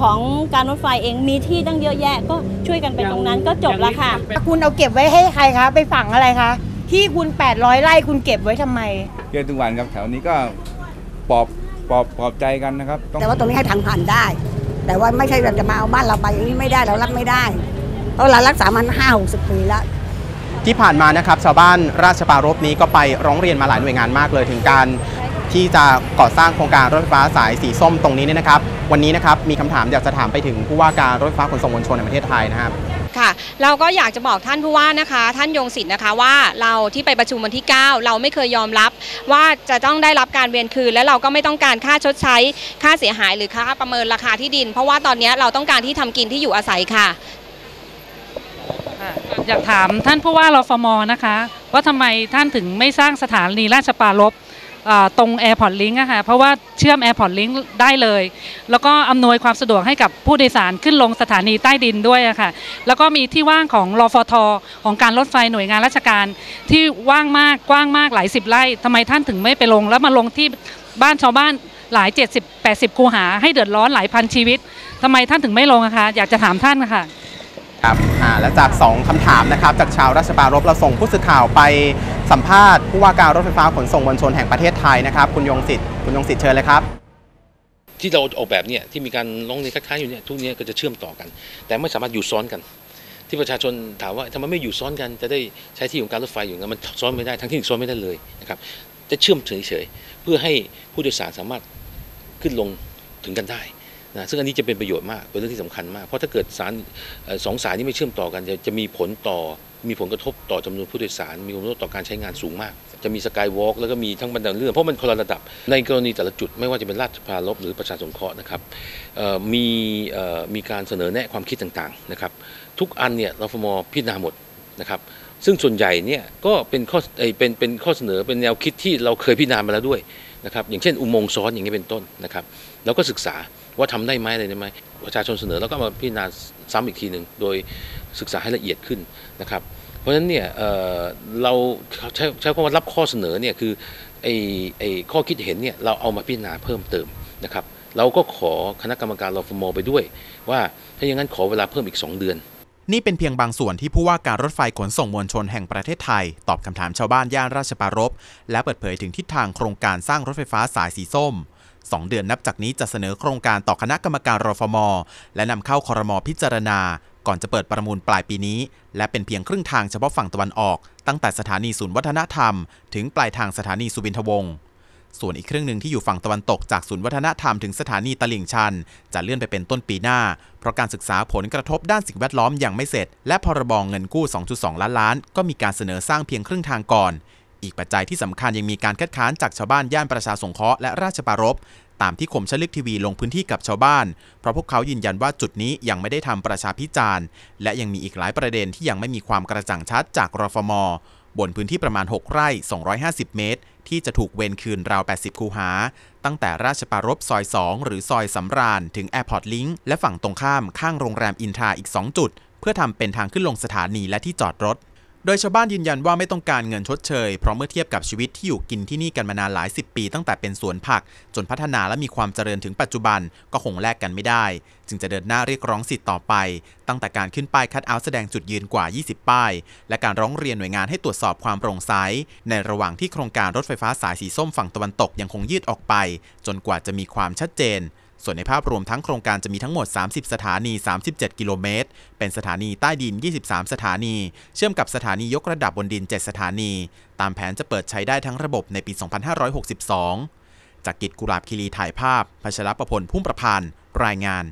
ของการรถไฟเองมีที่ตั้งเยอะแยะ ก็ช่วยกันไปตรงนั้นก็จบแล้วค่ะ คุณเอาเก็บไว้ให้ใครคะ ไปฝังอะไรคะ ที่คุณ 800ไร่คุณเก็บไว้ทำไม เจอทุกวันครับแถวนี้ก็ปลอบปลอบปลอบใจกันนะครับ ต้องแต่ว่าตรงนี้ให้ทางผ่านได้ แต่ว่าไม่ใช่แบบจะมาเอาบ้านเราไปอย่างนี้ไม่ได้เรารับไม่ได้ เพราะเรารักษามันห้าหกสิบปีแล้ว ที่ผ่านมานะครับชาวบ้านราชปรารภนี้ก็ไปร้องเรียนมาหลายหน่วยงานมากเลย ถึงการ ที่จะก่อสร้างโครงการรถไฟฟ้าสายสีส้มตรงนี้เนี่ยนะครับ วันนี้นะครับมีคำถามอยากจะถามไปถึงผู้ว่าการรถไฟฟ้าขนส่งมวลชนในประเทศไทยนะครับค่ะเราก็อยากจะบอกท่านผู้ว่านะคะ ท่านยงศิษย์นะคะว่าเราที่ไปประชุมวันที่ 9 เราไม่เคยยอมรับว่าจะต้องได้รับการเวียนคืน และเราก็ไม่ต้องการค่าชดใช้ ค่าเสียหายหรือค่าประเมินราคาที่ดิน เพราะว่าตอนนี้เราต้องการที่ทำกินที่อยู่อาศัยค่ะค่ะ อยากถามท่านผู้ว่ารฟมนะคะ ว่าทำไมท่านถึงไม่สร้างสถานีราชปรารภอ่า ตรง Airport Link อะค่ะเพราะว่าเชื่อม Airport Link ได้เลย แล้วก็อำนวยความสะดวกให้กับผู้โดยสารขึ้นลงสถานีใต้ดินด้วยอะค่ะแล้วก็มีที่ว่างของรอฟทของการรถไฟหน่วยงานราชการ ที่ว่างมากกว้างมากหลายสิบไร่ทำไมท่านถึงไม่ไปลง แล้วมาลงที่บ้านชาวบ้านหลาย 70 80 คูหา ให้เดือดร้อนหลายพันชีวิตทำไมท่านถึงไม่ลงะคะอยากจะถามท่านค่ะครับอ่าและจาก 2คำถามนะครับ จากชาวราชปรารภเราส่งผู้สื่อข่าวไป สัมภาษณ์ผู้ว่าการรถไฟฟ้าขนส่งมวลชนแห่งประเทศไทยนะครับคุณยงศิษย์คุณยงศิษย์เชิญเลยครับที่เราออกแบบเนี่ยที่มีการร้องเรียนค้านๆอยู่เนี่ยทุกเนี้ยก็จะเชื่อมต่อกัน แต่ไม่สามารถอยู่ซ้อนกัน ที่ประชาชนถามว่าทำไมไม่อยู่ซ้อนกัน จะได้ใช้ที่ของการรถไฟอยู่งั้นมันซ้อนไม่ได้ทั้งที่ซ้อนไม่ได้เลยนะครับจะเชื่อมเฉยๆเพื่อให้ผู้โดยสารสามารถขึ้นลงถึงกันได้นะซึ่งอันนี้จะเป็นประโยชน์มากเป็นเรื่องที่สำคัญมาก เพราะถ้าเกิดสารสองสายนี้ไม่เชื่อมต่อกันจะจะมีผลต่อ มีผลกระทบต่อจำนวนผู้โดยสาร มีผลกระทบต่อการใช้งานสูงมาก จะมีสกายวอล์กแล้วก็มีทั้งบันไดเลื่อนเพราะมันคนละระดับ ในกรณีแต่ละจุดไม่ว่าจะเป็นราชพารลบหรือประชาสงเคราะห์นะครับมีมีการเสนอแนะความคิดต่างๆนะครับทุกอันเนี่ยรฟมพิจารณาหมดนะครับซึ่งส่วนใหญ่เนี่ยก็เป็นข้อเป็นเป็นข้อเสนอเป็นแนวคิดที่เราเคยพิจารณามาแล้วด้วยนะครับอย่างเช่นอุโมงค์ซ้อนอย่างนี้เป็นต้นนะครับเราก็ศึกษาว่าทำได้ไหมอะไรได้ไหมประชาชนเสนอแล้วก็มาพิจารณาซ้ำอีกทีหนึ่งโดย ศึกษาให้ละเอียดขึ้นนะครับเพราะฉะนั้นเนี่ยเเราใช้ใช้คำว่ารับข้อเสนอเนี่ยคือไอ้ไอ้ข้อคิดเห็นเนี่ยเราเอามาพิจารณาเพิ่มเติมนะครับเราก็ขอคณะกรรมการรฟมไปด้วย ว่าถ้าอย่างนั้นขอเวลาเพิ่มอีก 2 เดือน นี่เป็นเพียงบางส่วนที่ผู้ว่าการรถไฟขนส่งมวลชนแห่งประเทศไทย ตอบคำถามชาวบ้านย่านราชปรารภและเปิดเผยถึงทิศทางโครงการสร้างรถไฟฟ้าสายสีส้ม2เดือนนับจากนี้จะเสนอโครงการต่อคณะกรรมการรฟม และนำเข้าคอรมอพิจารณาก่อนจะเปิดประมูลปลายปีนี้ และเป็นเพียงครึ่งทางเฉพาะฝั่งตะวันออก ตั้งแต่สถานีศูนย์วัฒนธรรม ถึงปลายทางสถานีสุวินทวงศ์ส่วนอีกครึ่งหนึ่งที่อยู่ฝั่งตะวันตกจากศูนย์วัฒนธรรมถึงสถานีตลิ่งชัน จะเลื่อนไปเป็นต้นปีหน้า เพราะการศึกษาผลกระทบด้านสิ่งแวดล้อมยังไม่เสร็จ และพรบงเงินกู้ 2.2 ล้านล้าน ก็มีการเสนอสร้างเพียงครึ่งทางก่อน อีกปัจจัยที่สำคัญยังมีการคัดค้านจากชาวบ้านย่านประชาสงเคราะห์และราชปรารภ ตามที่คมชลึกทีวีลงพื้นที่กับชาวบ้าน เพราะพวกเขายืนยันว่าจุดนี้ยังไม่ได้ทำประชาพิจารณ์ และยังมีอีกหลายประเด็นที่ยังไม่มีความกระจ่างชัดจากรฟม บนพื้นที่ประมาณ 6 ไร่ 250 เมตร ที่จะถูกเวนคืนราว 80 คูหา ตั้งแต่ราชปารภซอย 2 หรือซอยสำราญ ถึง Airport Link และฝั่งตรงข้ามข้างโรงแรมอินทราอีก 2 จุด เพื่อทำเป็นทางขึ้นลงสถานีและที่จอดรถ โดยชาวบ้านยืนยันว่าไม่ต้องการเงินชดเชย เพราะเมื่อเทียบกับชีวิตที่อยู่กินที่นี่กันมานานหลายสิบปีตั้งแต่เป็นสวนผัก จนพัฒนาและมีความเจริญถึงปัจจุบันก็คงแลกกันไม่ได้ จึงจะเดินหน้าเรียกร้องสิทธิ์ต่อไป ตั้งแต่การขึ้นป้ายคัดเอาท์แสดงจุดยืนกว่า 20 ป้าย และการร้องเรียนหน่วยงานให้ตรวจสอบความโปร่งใส ในระหว่างที่โครงการรถไฟฟ้าสายสีส้มฝั่งตะวันตกยังคงยืดออกไป จนกว่าจะมีความชัดเจน ส่วนในภาพรวมทั้งโครงการจะมีทั้งหมด 30 สถานี 37 กิโลเมตร เป็นสถานีใต้ดิน 23 สถานี เชื่อมกับสถานียกระดับบนดิน 7 สถานี ตามแผนจะเปิดใช้ได้ทั้งระบบในปี 2562 จากกิจกุลาบคีรีถ่ายภาพพัชรประพลพุ่มประพันธ์รายงาน